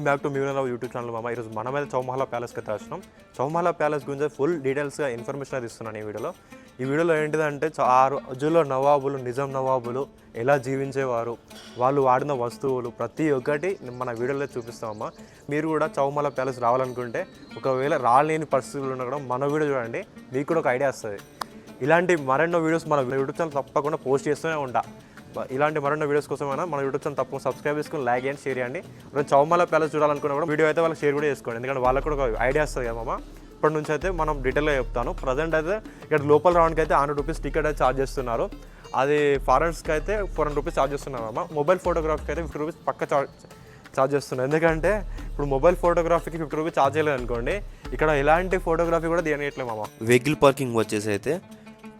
Welcome back to మ్యూనల్ YouTube channel మామ. ఈరోజు మనమైతే చౌమహల ప్యాలెస్కి అయితే వచ్చినాం చౌమహల ప్యాలెస్ గురించి ఫుల్ డీటెయిల్స్గా ఇన్ఫర్మేషన్ అది ఇస్తున్నాను ఈ వీడియోలో. ఈ వీడియోలో ఏంటిదంటే చ- ఆ రోజుల్లో నవాబులు నిజాం నవాబులు ఎలా జీవించేవారు వాళ్ళు వాడిన వస్తువులు ప్రతి ఒక్కటి మన వీడియోలో చూపిస్తామమ్మా మీరు కూడా చౌమల ప్యాలెస్ రావాలనుకుంటే ఒకవేళ రాలేని పరిస్థితులు ఉన్నా కూడా మన వీడియో చూడండి మీకు కూడా ఒక ఐడియా వస్తుంది. ఇలాంటి మరెన్నో వీడియోస్ మన యూట్యూబ్ ఛానల్ తప్పకుండా పోస్ట్ చేస్తూనే ఉంటా. ఇలాంటి మరొన్న వీడియోస్ కోసమైనా మన యూట్యూబ్ ఛానల్ తప్పకుండా సబ్స్క్రైబ్ చేసుకుని లైక్ చేయండి షేర్ చేయండి. మనం చౌమాల ప్యాలెస్ చూడాలనుకున్నా కూడా వీడియో అయితే వాళ్ళకి షేర్ కూడా చేసుకోండి. ఎందుకంటే వాళ్ళకి కూడా ఒక ఐడియా వస్తుంది కదా మామ. ఇప్పటి నుంచి అయితే మనం డీటెయిల్గా చెప్తాను. ప్రజెంట్ అయితే ఇక్కడ లోపల రావడానికి అయితే హండ్రెడ్ రూపీస్ టికెట్ అయితే ఛార్జ్ చేస్తున్నారు. అది ఫారెన్స్కి అయితే ఫోర్ హండ్రెడ్ రూపీస్ ఛార్జ్ చేస్తున్నారు అమ్మ మొబైల్ ఫోటోగ్రాఫీకి అయితే ఫిఫ్టీ రూపీస్ పక్క చార్జ్ ఛార్జ్ చేస్తున్నారు. ఎందుకంటే ఇప్పుడు మొబైల్ ఫోటోగ్రఫీకి ఫిఫ్టీ రూపీస్ ఛార్జ్ చేయలేదు అనుకోండి ఇక్కడ ఎలాంటి ఫోటోగ్రఫీ కూడా తీయట్లేదు మామ. వెహికల్ పార్కింగ్ వచ్చేసి అయితే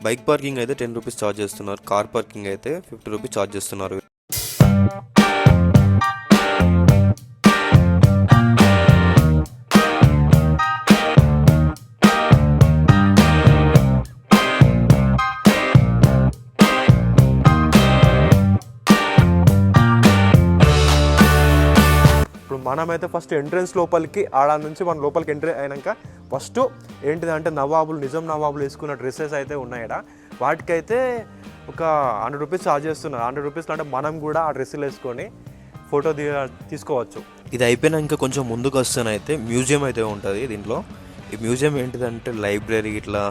బైక్ పార్కింగ్ అయితే టెన్ రూపీస్ ఛార్జ్ చేస్తున్నారు. కార్ పార్కింగ్ అయితే ఫిఫ్టీ రూపీస్ ఛార్జ్ చేస్తున్నారు. మనమైతే ఫస్ట్ ఎంట్రన్స్ లోపలికి ఆడ నుంచి మన లోపలికి ఎంట్రీ అయినాక ఫస్ట్ ఏంటిదంటే నవాబులు నిజం నవాబులు వేసుకున్న డ్రెస్సెస్ అయితే ఉన్నాయట. వాటికైతే ఒక హండ్రెడ్ రూపీస్ ఛార్జ్ చేస్తున్నారు. హండ్రెడ్ రూపీస్ అంటే మనం కూడా ఆ డ్రెస్సులు వేసుకొని ఫోటో తీ తీసుకోవచ్చు. ఇది అయిపోయినాక కొంచెం ముందుకు వస్తేనైతే మ్యూజియం అయితే ఉంటుంది దీంట్లో. ఈ మ్యూజియం ఏంటిదంటే లైబ్రరీ ఇట్లా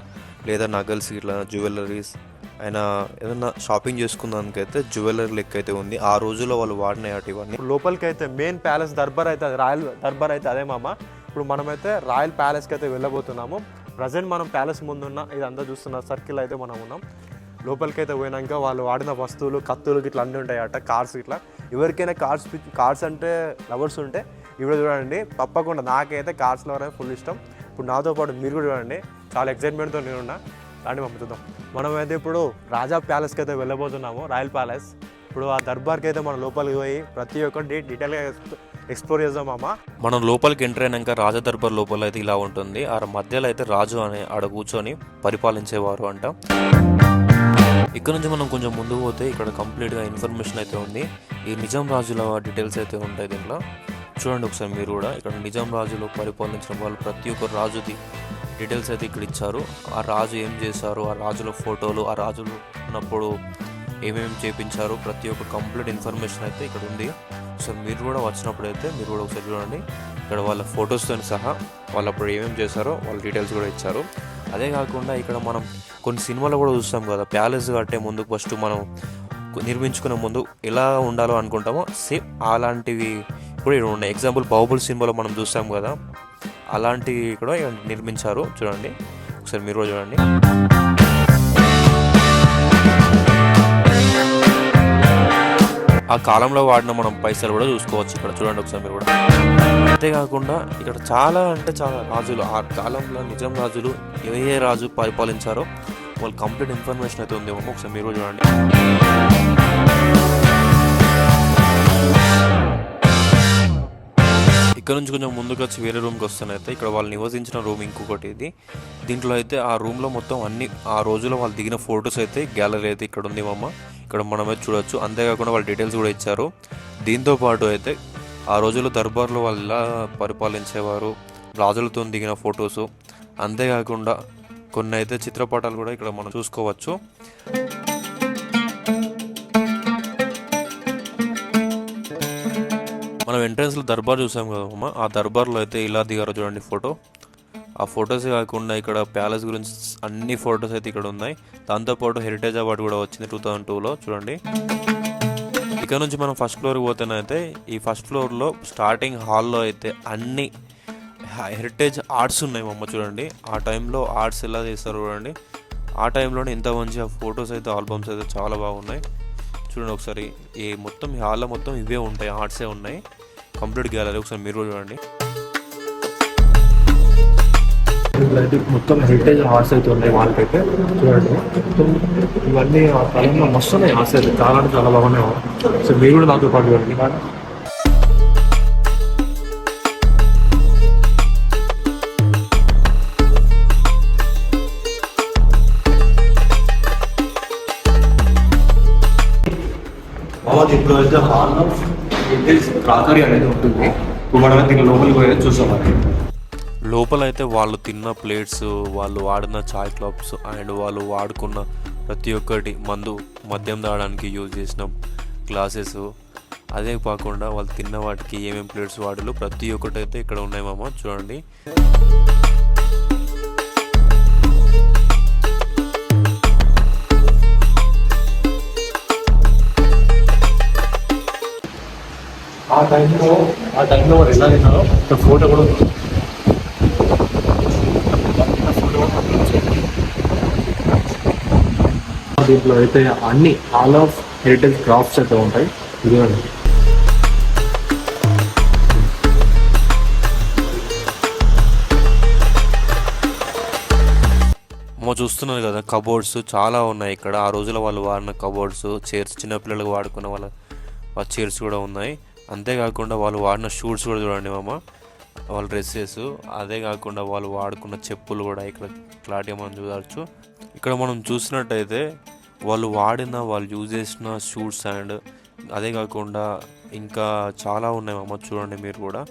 లేదా నగల్స్ ఇట్లా జ్యువెలరీస్ ఆయన ఏదైనా షాపింగ్ చేసుకున్నానికైతే జ్యువెలరీ లెక్క అయితే ఉంది. ఆ రోజుల్లో వాళ్ళు వాడినాయి ఇవన్నీ. ఇప్పుడు లోపలికి అయితే మెయిన్ ప్యాలెస్ దర్బార్ అయితే రాయల్ దర్బార్ అయితే అదే మామ. ఇప్పుడు మనమైతే రాయల్ ప్యాలెస్కి అయితే వెళ్ళబోతున్నాము. ప్రజెంట్ మనం ప్యాలెస్ ముందున్న ఇదంతా చూస్తున్న సర్కిల్ అయితే మనం ఉన్నాం. లోపలికి అయితే పోయినాక వాళ్ళు వాడిన వస్తువులు కత్తులు ఇట్లా అన్నీ ఉంటాయి అట కార్స్ ఇట్లా ఎవరికైనా కార్స్ కార్స్ అంటే లవర్స్ ఉంటే ఇవి చూడండి తప్పకుండా నాకైతే కార్స్ లవర్ ఫుల్ ఇష్టం. ఇప్పుడు నాతో పాటు మీరు కూడా చూడండి చాలా ఎక్సైట్మెంట్తో నేను ఉన్నా. రాండి పంపుతుందాం మనమైతే ఇప్పుడు రాజా ప్యాలెస్కి అయితే వెళ్ళబోతున్నాము రాయల్ ప్యాలెస్. ఇప్పుడు ఆ దర్బార్కి అయితే మనం లోపలికి పోయి ప్రతి ఒక్కటి డీటెయిల్గా ఎక్స్ప్లోర్ చేద్దాం అమ్మ. మనం లోపలికి ఎంటర్ అయినాక రాజా దర్బార్ లోపల అయితే ఇలా ఉంటుంది. ఆ మధ్యలో అయితే రాజు అనే ఆడ కూర్చొని పరిపాలించేవారు అంట. ఇక్కడ నుంచి మనం కొంచెం ముందుకు పోతే ఇక్కడ కంప్లీట్గా ఇన్ఫర్మేషన్ అయితే ఉంది. ఈ నిజాం రాజుల డీటెయిల్స్ అయితే ఉంటాయి దీంట్లో. చూడండి ఒకసారి మీరు కూడా. ఇక్కడ నిజాం రాజులు పరిపాలించిన వాళ్ళు ప్రతి ఒక్క రాజుది డీటెయిల్స్ అయితే ఇక్కడ ఇచ్చారు. ఆ రాజు ఏం చేశారు? ఆ రాజుల ఫోటోలు ఆ రాజులు ఉన్నప్పుడు ఏమేమి చేపించారు? ప్రతి ఒక్క కంప్లీట్ ఇన్ఫర్మేషన్ అయితే ఇక్కడ ఉంది. సో మీరు కూడా వచ్చినప్పుడు అయితే మీరు కూడా ఒకసారి చూడండి. ఇక్కడ వాళ్ళ ఫొటోస్తో సహా వాళ్ళు అప్పుడు ఏమేమి చేశారో వాళ్ళ డీటెయిల్స్ కూడా ఇచ్చారు. అదే కాకుండా ఇక్కడ మనం కొన్ని సినిమాలు కూడా చూస్తాం కదా. ప్యాలెస్ కట్టే ముందు ఫస్ట్ మనం నిర్మించుకునే ముందు ఎలా ఉండాలో అనుకుంటామో సేమ్ అలాంటివి. కూడా ఇక్కడ ఉన్నాయి ఎగ్జాంపుల్ బాహుబలి సినిమాలో మనం చూస్తాం కదా. అలాంటివి కూడా నిర్మించారు. చూడండి. ఒకసారి మీరు కూడా చూడండి. ఆ కాలంలో వాడిన మనం పైసలు కూడా చూసుకోవచ్చు ఇక్కడ. చూడండి ఒకసారి మీరు కూడా. అంతేకాకుండా ఇక్కడ చాలా అంటే చాలా రాజులు ఆ కాలంలో నిజాం రాజులు ఏ ఏ రాజు పరిపాలించారో వాళ్ళు కంప్లీట్ ఇన్ఫర్మేషన్ అయితే ఉంది ఒకసారి మీరు చూడండి. ఇక్కడ నుంచి కొంచెం ముందుకు వచ్చి వేరే రూమ్కి వస్తానైతే ఇక్కడ వాళ్ళు నివసించిన రూమ్ ఇంకొకటి ఇది. దీంట్లో అయితే ఆ రూమ్లో మొత్తం అన్ని ఆ రోజులో వాళ్ళు దిగిన ఫొటోస్ అయితే గ్యాలరీ అయితే ఇక్కడ ఉంది మమ్మ ఇక్కడ మనమే చూడొచ్చు. అంతేకాకుండా వాళ్ళ డీటెయిల్స్ కూడా ఇచ్చారు. దీంతో పాటు అయితే ఆ రోజుల్లో దర్బార్లో వాళ్ళు ఎలా పరిపాలించేవారు రాజులతో దిగిన ఫొటోస్ అంతేకాకుండా కొన్ని అయితే చిత్రపటాలు కూడా ఇక్కడ మనం చూసుకోవచ్చు. మనం ఎంట్రన్స్లో దర్బార్ చూసాం కదా అమ్మ ఆ దర్బార్లో అయితే ఇలా దిగారో చూడండి ఫోటో ఆ ఫొటోస్ కాకుండా ఇక్కడ ప్యాలెస్ గురించి అన్ని ఫొటోస్ అయితే ఇక్కడ ఉన్నాయి. దాంతోపాటు హెరిటేజ్ అవార్డు కూడా వచ్చింది టూ థౌజండ్ టూలో చూడండి. ఇక్కడ నుంచి మనం ఫస్ట్ ఫ్లోర్కి పోతేనైతే ఈ ఫస్ట్ ఫ్లోర్లో స్టార్టింగ్ హాల్లో అయితే అన్ని హెరిటేజ్ ఆర్ట్స్ ఉన్నాయి మమ్మ చూడండి. ఆ టైంలో ఆర్ట్స్ ఎలా చేస్తారు చూడండి. ఆ టైంలోనే ఇంత మంచి ఫొటోస్ అయితే ఆల్బమ్స్ అయితే చాలా బాగున్నాయి. చూడండి ఒకసారి ఈ మొత్తం ఈ హాల్లో మొత్తం ఇవే ఉంటాయి ఆర్ట్సే ఉన్నాయి. కంప్లీట్ గ్యాలరీ ఒకసారి మీరు కూడా చూడండి. అయితే మొత్తం హెరిటేజ్ హార్స్ అయితే ఉన్నాయి వాళ్ళకైతే. చూడండి. మొత్తం ఇవన్నీ ఆ కాలంలో మస్తు ఉన్నాయి హార్స్ అయితే. చాలా అంటే చాలా బాగున్నాయి. సో మీరు కూడా నాతో పాటు చూడండి. మామూలు ఇప్పుడు అయితే హాల్లో క్రాకరీ అనేది ఉంటుంది. ఇప్పుడు మనం దీని లోపలికి పోయేది చూసాం మరి లోపల అయితే వాళ్ళు తిన్న ప్లేట్స్ వాళ్ళు వాడిన చాయ్ క్లబ్స్ అండ్ వాళ్ళు వాడుకున్న ప్రతి ఒక్కటి మందు మద్యం తాగడానికి యూజ్ చేసిన గ్లాసెస్. అదే కాకుండా వాళ్ళు తిన్న వాటికి ఏమేమి ప్లేట్స్ వాడాలో ప్రతి ఒక్కటి అయితే ఇక్కడ ఉన్నాయి మామ చూడండి. ఆ టైంలో ఆ టైంలో వారు ఎలా తిన్నారో ఫోటో కూడా ఉంది. దీంట్లో అయితే అన్ని ఆల్ ఆఫ్ హెరిటేజ్ క్రాఫ్ట్స్ అయితే ఉంటాయి. ఇదిగోండి. మా చూస్తున్నారు కదా కబోర్డ్స్ చాలా ఉన్నాయి ఇక్కడ. ఆ రోజుల్లో వాళ్ళు వాడిన కబోర్డ్స్ చైర్స్ చిన్నపిల్లలకు వాడుకున్న వాళ్ళ వాళ్ళ చైర్స్ కూడా ఉన్నాయి. అంతేకాకుండా వాళ్ళు వాడిన షూట్స్ కూడా చూడండి మామ. వాళ్ళ డ్రెస్సెస్. అదే కాకుండా వాళ్ళు వాడుకున్న చెప్పులు కూడా ఇక్కడ క్లారిటీగా మనం చూడవచ్చు ఇక్కడ మనం చూసినట్టయితే వాళ్ళు వాడిన వాళ్ళు యూజ్ చేసిన షూట్స్ అండ్ అదే కాకుండా ఇంకా చాలా ఉన్నాయి మామ చూడండి మీరు కూడా.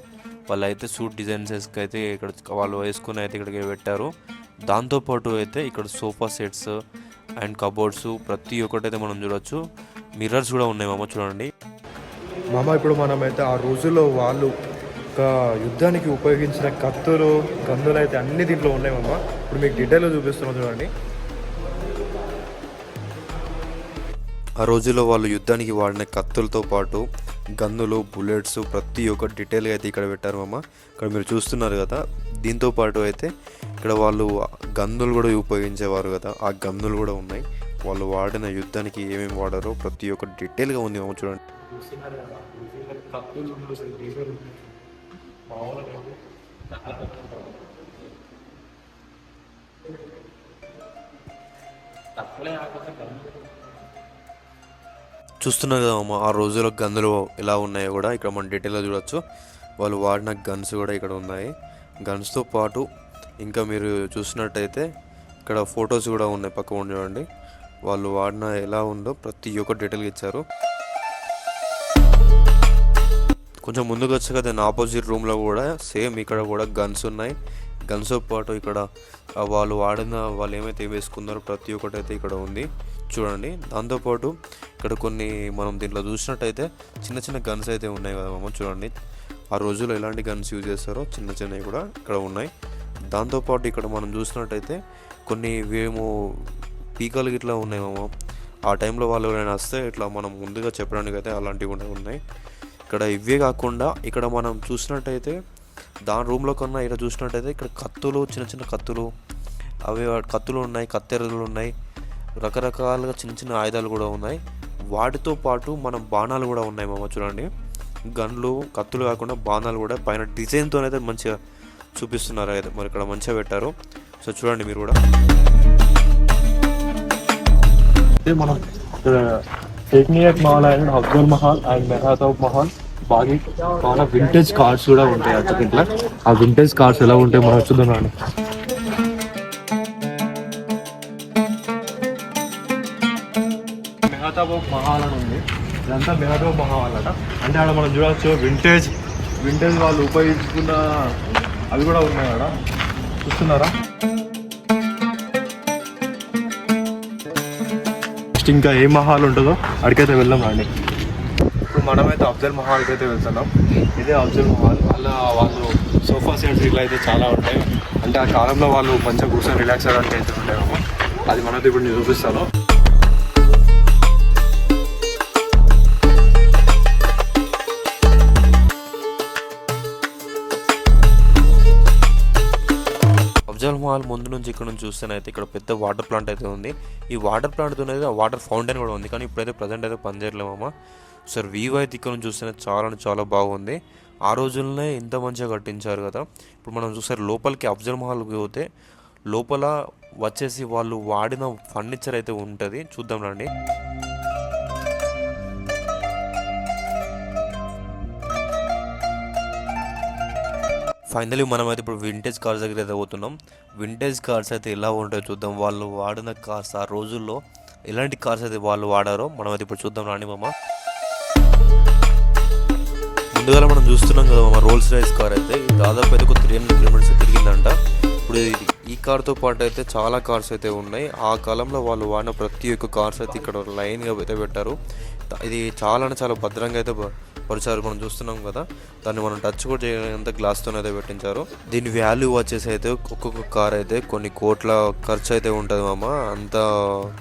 వాళ్ళు అయితే సూట్ డిజైన్సెస్కి అయితే ఇక్కడ వాళ్ళు వేసుకుని అయితే ఇక్కడికి పెట్టారు. దాంతోపాటు అయితే ఇక్కడ సోఫా సెట్స్ అండ్ కబోర్డ్స్ ప్రతి ఒక్కటైతే మనం చూడొచ్చు. మిర్రర్స్ కూడా ఉన్నాయి మామ చూడండి. మామ ఇప్పుడు మనమైతే ఆ రోజుల్లో వాళ్ళు ఒక యుద్ధానికి ఉపయోగించిన కత్తులు గన్నులు అయితే అన్ని దీంట్లో ఉన్నాయి మామ. ఇప్పుడు మీకు డీటెయిల్గా చూపిస్తున్నాం చూడండి. ఆ రోజుల్లో వాళ్ళు యుద్ధానికి వాడిన కత్తులతో పాటు గన్నులు బుల్లెట్స్ ప్రతి ఒక్క డీటెయిల్గా అయితే ఇక్కడ పెట్టారు మామ. ఇక్కడ మీరు చూస్తున్నారు కదా దీంతో పాటు అయితే ఇక్కడ వాళ్ళు గన్నులు కూడా ఉపయోగించేవారు కదా ఆ గన్నులు కూడా ఉన్నాయి. వాళ్ళు వాడిన యుద్ధానికి ఏమేమి వాడారో ప్రతి ఒక్క డీటెయిల్గా ఉంది మామ చూడండి. చూస్తున్నారు కదా అమ్మ ఆ రోజుల్లో గన్నులు ఎలా ఉన్నాయో కూడా ఇక్కడ మనం డీటెయిల్గా చూడొచ్చు. వాళ్ళు వాడిన గన్స్ కూడా ఇక్కడ ఉన్నాయి. గన్స్తో పాటు ఇంకా మీరు చూసినట్టయితే ఇక్కడ ఫొటోస్ కూడా ఉన్నాయి పక్క ఉండి చూడండి వాళ్ళు వాడిన ఎలా ఉందో ప్రతి ఒక్క డీటెయిల్గా ఇచ్చారు. కొంచెం ముందుకు వచ్చాక దాని ఆపోజిట్ రూమ్లో కూడా సేమ్ ఇక్కడ కూడా గన్స్ ఉన్నాయి. గన్స్తో పాటు ఇక్కడ వాళ్ళు వాడిన వాళ్ళు ఏమైతే వేసుకున్నారో ప్రతి ఒక్కటి అయితే ఇక్కడ ఉంది. చూడండి. దాంతోపాటు ఇక్కడ కొన్ని మనం దీంట్లో చూసినట్టయితే చిన్న చిన్న గన్స్ అయితే ఉన్నాయి కదా మామ చూడండి. ఆ రోజుల్లో ఎలాంటి గన్స్ యూజ్ చేస్తారో చిన్న చిన్నవి కూడా ఇక్కడ ఉన్నాయి. దాంతోపాటు ఇక్కడ మనం చూసినట్టయితే కొన్ని వేమో పీకలు ఇట్లా ఉన్నాయి మామ. ఆ టైంలో వాళ్ళు ఎవరైనా వస్తే ఇట్లా మనం ముందుగా చెప్పడానికి అయితే అలాంటివి కూడా ఉన్నాయి. ఇక్కడ ఇవే కాకుండా ఇక్కడ మనం చూసినట్టయితే దాని రూమ్లో కన్నా ఇక్కడ చూసినట్టయితే ఇక్కడ కత్తులు చిన్న చిన్న కత్తులు అవి కత్తులు ఉన్నాయి కత్తెరలు ఉన్నాయి. రకరకాలుగా చిన్న చిన్న ఆయుధాలు కూడా ఉన్నాయి. వాటితో పాటు మనం బాణాలు కూడా ఉన్నాయి మామ చూడండి. గన్లు కత్తులు కాకుండా బాణాలు కూడా పైన డిజైన్తో అయితే మంచిగా చూపిస్తున్నారు అయితే మరి ఇక్కడ మంచిగా పెట్టారు. సో చూడండి మీరు కూడా. అయితే మనం టెక్నియక్ మహల్ అండ్ అబ్దుల్ మహల్ అండ్ మెహతాబ్ మహల్ బాగా చాలా వింటేజ్ కార్స్ కూడా ఉంటాయి అక్కడ ఇంట్లో ఆ వింటేజ్ కార్స్ ఎలా ఉంటాయి మనం చూద్దాం రండి. మెహతాబ్ మహల్ అని ఉంది. ఇదంతా మెహతాబ్ మహల్ అట. అంటే ఆడ మనం చూడవచ్చు వింటేజ్ వింటేజ్ వాళ్ళు ఉపయోగించుకున్న అవి కూడా ఉన్నాయి ఆడ చూస్తున్నారా? నెక్స్ట్ ఇంకా ఏ మహాల్ ఉంటుందో అడికైతే వెళ్దాం రండి. ఇప్పుడు మనమైతే అఫ్జల్ మహాల్కి అయితే వెళ్తున్నాం. ఇదే అఫ్జల్ మహాల్. అలా వాళ్ళు సోఫా సెట్స్ ఇట్లా అయితే చాలా ఉంటాయి. అంటే ఆ కాలంలో వాళ్ళు మంచిగా కూర్చొని రిలాక్స్ అవ్వడానికి అయితే ఉంటాయేమో అది మనతో ఇప్పుడు నేను చూపిస్తాను. అఫ్జల్ మహల్ ముందు నుంచి ఇక్కడ నుంచి చూస్తేనైతే ఇక్కడ పెద్ద వాటర్ ప్లాంట్ అయితే ఉంది. ఈ వాటర్ ప్లాంట్ అనేది ఆ వాటర్ ఫౌంటైన్ కూడా ఉంది. కానీ ఇప్పుడైతే ప్రజెంట్ అయితే పనిచేయలేమమ్మా సార్ వ్యూ అయితే ఇక్కడ నుంచి చూస్తేనే చాలా అంటే చాలా బాగుంది. ఆ రోజుల్లోనే ఇంత మంచిగా కట్టించారు కదా. ఇప్పుడు మనం చూసారు లోపలికి అఫ్జల్ మహల్కి పోతే లోపల వచ్చేసి వాళ్ళు వాడిన ఫర్నిచర్ అయితే ఉంటుంది. చూద్దాం రండి. ఫైనలీ మనం అయితే ఇప్పుడు వింటేజ్ కార్స్ దగ్గర అయితే పోతున్నాం. వింటేజ్ కార్స్ అయితే ఎలా ఉంటాయో చూద్దాం. వాళ్ళు వాడిన కార్స్ ఆ రోజుల్లో ఎలాంటి కార్స్ అయితే వాళ్ళు వాడారో మనం అయితే ఇప్పుడు చూద్దాం రాణి మామ. ముందుగా మనం చూస్తున్నాం కదా మా రోల్స్ రైస్ కార్ అయితే. దాదాపు అయితే ఒక త్రీ హండ్రెడ్ కిలోమీటర్స్ తిరిగిందంట. ఇప్పుడు ఈ కార్తో పాటు అయితే చాలా కార్స్ అయితే ఉన్నాయి. ఆ కాలంలో వాళ్ళు వాడిన ప్రతి ఒక్క కార్స్ అయితే ఇక్కడ లైన్గా అయితే పెట్టారు. ఇది చాలా అంటే చాలా భద్రంగా అయితే పరిచారు మనం చూస్తున్నాం కదా. దాన్ని మనం టచ్ కూడా చేయగలిగినంత గ్లాస్తో అయితే పెట్టించారు. దీని వాల్యూ వచ్చేసి అయితే ఒక్కొక్క కార్ అయితే కొన్ని కోట్ల ఖర్చు అయితే ఉంటుంది మామ. అంత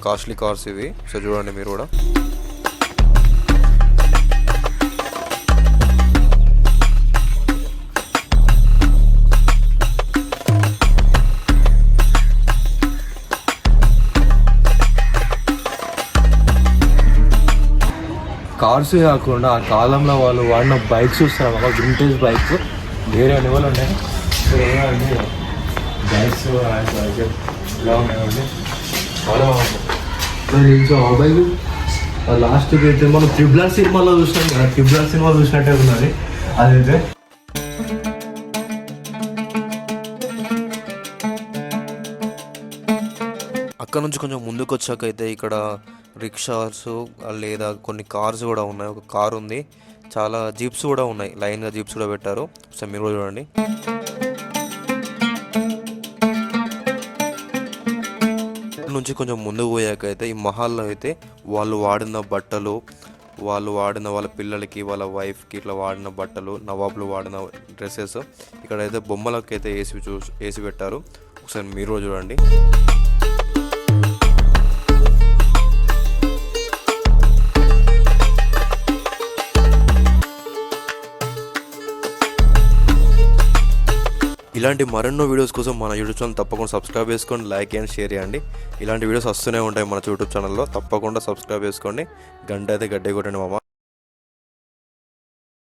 కాస్ట్లీ కార్స్ ఇవి. సో చూడండి మీరు కూడా. కార్స్ కాకుండా ఆ కాలంలో వాళ్ళు వాడిన బైక్స్ చూస్తారు ఒక వింటేజ్ బైక్స్. వేరే లెవెల్ ఉన్నాయి. బైక్స్ ఇలా ఉన్నాయండి. చాలా ఆ బైక్ లాస్ట్ అయితే మనం ట్రిబులర్ సినిమాలో చూసినాం కదా ట్రిబులర్ సినిమా చూసినట్టే ఉన్నది. అదైతే అక్కడ నుంచి కొంచెం ముందుకు వచ్చాక అయితే ఇక్కడ రిక్షాస్ లేదా కొన్ని కార్స్ కూడా ఉన్నాయి. ఒక కార్ ఉంది. చాలా జీప్స్ కూడా ఉన్నాయి. లైన్గా జీప్స్ కూడా పెట్టారు. సో మీరు కూడా చూడండి. నుంచి కొంచెం ముందుకు పోయాక అయితే ఈ మహాల్లో అయితే వాళ్ళు వాడిన బట్టలు వాళ్ళు వాడిన వాళ్ళ పిల్లలకి వాళ్ళ వైఫ్కి ఇట్లా వాడిన బట్టలు నవాబులు వాడిన డ్రెస్సెస్ ఇక్కడైతే బొమ్మలకైతే అయితే వేసి చూ వేసి పెట్టారు. ఒకసారి మీరు చూడండి. ఇలాంటి మరెన్నో వీడియోస్ కోసం మన యూట్యూబ్ ఛానల్ తప్పకుండా సబ్స్క్రైబ్ చేసుకోండి లైక్ అండ్ షేర్ చేయండి. ఇలాంటి వీడియోస్ వస్తూనే ఉంటాయి మన యూట్యూబ్ ఛానల్లో తప్పకుండా సబ్స్క్రైబ్ చేసుకోండి. గంట అయితే గడ్డే కొట్టండి మామ.